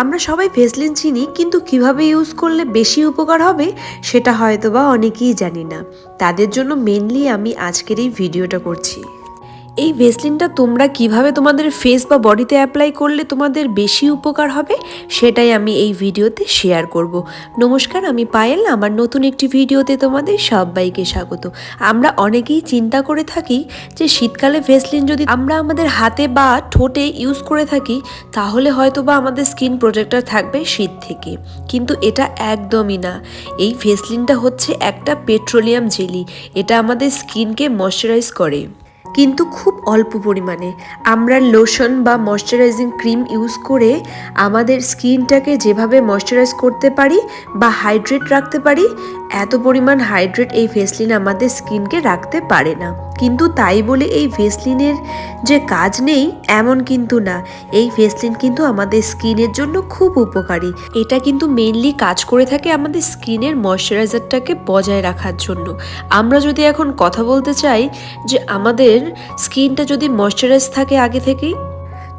আমরা সবাই ভেসলিন চিনি, কিন্তু কীভাবে ইউজ করলে বেশি উপকার হবে সেটা হয়তো বা অনেকেই জানি না। তাদের জন্য মেনলি আমি আজকের এই ভিডিওটা করছি। এই ভেসলিনটা তোমরা কীভাবে তোমাদের ফেস বা বডিতে অ্যাপ্লাই করলে তোমাদের বেশি উপকার হবে, সেটাই আমি এই ভিডিওতে শেয়ার করব। নমস্কার, আমি পায়েল, আমার নতুন একটি ভিডিওতে তোমাদের সবাইকে স্বাগত। আমরা অনেকেই চিন্তা করে থাকি যে শীতকালে ভেসলিন যদি আমরা আমাদের হাতে বা ঠোঁটে ইউজ করে থাকি, তাহলে হয়তো বা আমাদের স্কিন প্রোটেক্টর থাকবে শীত থেকে। কিন্তু এটা একদমই না। এই ভেসলিনটা হচ্ছে একটা পেট্রোলিয়াম জেলি এটা আমাদের স্কিনকে ময়শ্চারাইজ করে। কিন্তু খুব অল্প পরিমাণে। আমরা লোশন বা ময়শ্চারাইজিং ক্রিম ইউজ করে আমাদের স্কিনটাকে যেভাবে ময়শ্চারাইজ করতে পারি বা হাইড্রেট রাখতে পারি, এত পরিমাণ হাইড্রেট এই ফেসলিন আমাদের স্কিনকে রাখতে পারে না। কিন্তু তাই বলে এই ভেসলিনের যে কাজ নেই, এমন কিন্তু না। এই ভেসলিন কিন্তু আমাদের স্কিনের জন্য খুব উপকারী। এটা কিন্তু মেনলি কাজ করে থাকে আমাদের স্কিনের ময়শ্চারাইজারটাকে বজায় রাখার জন্য। আমরা যদি এখন কথা বলতে চাই যে আমাদের স্কিনটা যদি ময়শ্চারাইজ থাকে আগে থেকেই,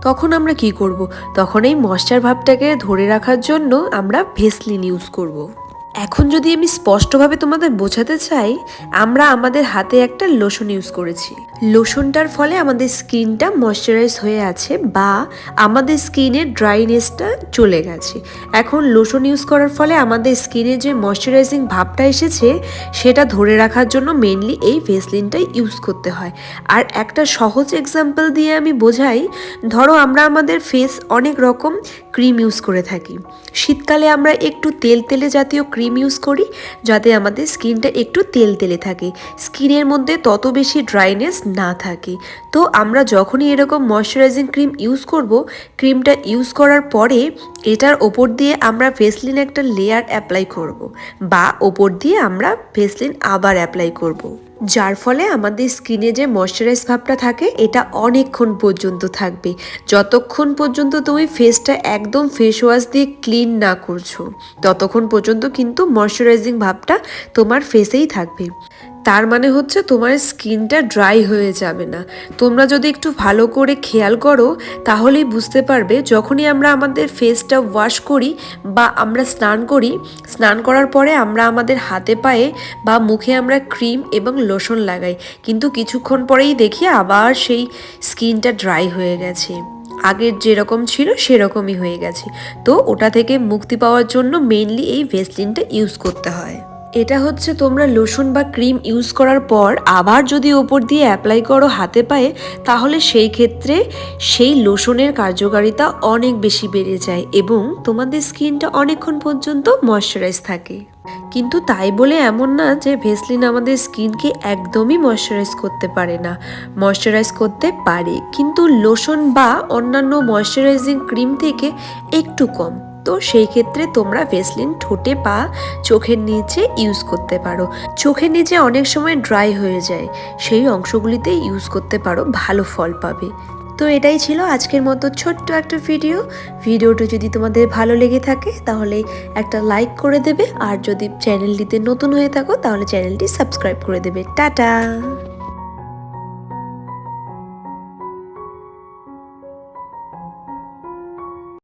তখন আমরা কি করব? তখন এই ময়শ্চার ভাবটাকে ধরে রাখার জন্য আমরা ভেসলিন ইউজ করব। এখন যদি আমি স্পষ্টভাবে তোমাদের বোঝাতে চাই আমরা আমাদের হাতে একটা লোশন ইউজ করেছি। লোশনটার ফলে আমাদের স্কিনটা ময়শ্চারাইজ হয়ে আছে বা আমাদের স্কিনের ড্রাইনেসটা চলে গেছে। এখন লোশন ইউজ করার ফলে আমাদের স্কিনে যে ময়শ্চারাইজিং ভাবটা এসেছে, সেটা ধরে রাখার জন্য মেনলি এই ভেসলিনটাই ইউজ করতে হয়। আর একটা সহজ এক্সাম্পল দিয়ে আমি বোঝাই, ধরো আমরা আমাদের ফেস অনেক রকম ক্রিম ইউজ করে থাকি। শীতকালে আমরা একটু তেল তেলে জাতীয় ক্রিম ইউজ করি, যাতে আমাদের স্কিনটা একটু তেল তেলে থাকে। স্কিনের মধ্যে তত বেশি ড্রাইনেস না থাকে তো আমরা যখনই এরকম ময়শ্চারাইজিং ক্রিম ইউজ করব ক্রিমটা ইউজ করার পরে এটার ওপর দিয়ে আমরা ফেসলিন একটা লেয়ার অ্যাপ্লাই করব বা ওপর দিয়ে আমরা ফেসলিন আবার অ্যাপ্লাই করব। যার ফলে আমাদের স্কিনে যে ময়শ্চারাইজ ভাবটা থাকে, এটা অনেকক্ষণ পর্যন্ত থাকবে। যতক্ষণ পর্যন্ত তুমি ফেসটা একদম ফেস ওয়াশ দিয়ে ক্লিন না করছ, ততক্ষণ পর্যন্ত কিন্তু ময়শ্চারাইজিং ভাবটা তোমার ফেসেই থাকবে। তার মানে হচ্ছে তোমার স্কিনটা ড্রাই হয়ে যাবে না। তোমরা যদি একটু ভালো করে খেয়াল করো, তাহলেই বুঝতে পারবে যখনই আমরা আমাদের ফেসটা ওয়াশ করি বা আমরা স্নান করি, স্নান করার পরে আমরা আমাদের হাতে পায়ে বা মুখে আমরা ক্রিম এবং লোশন লাগাই। কিন্তু কিছুক্ষণ পরেই দেখি আবার সেই স্কিনটা ড্রাই হয়ে গেছে। আগের যেরকম ছিল সেরকমই হয়ে গেছে। তো ওটা থেকে মুক্তি পাওয়ার জন্য মেনলি এই ভেসলিনটা ইউজ করতে হয়। এটা হচ্ছে তোমরা লোশন বা ক্রিম ইউজ করার পর আবার যদি ওপর দিয়ে অ্যাপ্লাই করো হাতে পায়ে, তাহলে সেই ক্ষেত্রে সেই লোশনের কার্যকারিতা অনেক বেশি বেড়ে যায় এবং তোমাদের স্কিনটা অনেকক্ষণ পর্যন্ত ময়শ্চারাইজ থাকে। কিন্তু তাই বলে এমন না যে ভেসলিন আমাদের স্কিনকে একদমই ময়শ্চারাইজ করতে পারে না। ময়শ্চারাইজ করতে পারে, কিন্তু লোশন বা অন্যান্য ময়শ্চারাইজিং ক্রিম থেকে একটু কম। তো সেই ক্ষেত্রে তোমরা ভেসলিন ঠোঁটে বা চোখের নিচে ইউজ করতে পারো। চোখের নিচে অনেক সময় ড্রাই হয়ে যায়। সেই অংশগুলিতে ইউজ করতে পারো, ভালো ফল পাবে। তো এটাই ছিল আজকের মতো ছোট্ট একটা ভিডিও ভিডিওটা যদি তোমাদের ভালো লেগে থাকে, তাহলে একটা লাইক করে দেবে। আর যদি চ্যানেলটিতে নতুন হয়ে থাকো, তাহলে চ্যানেলটি সাবস্ক্রাইব করে দেবে। টাটা!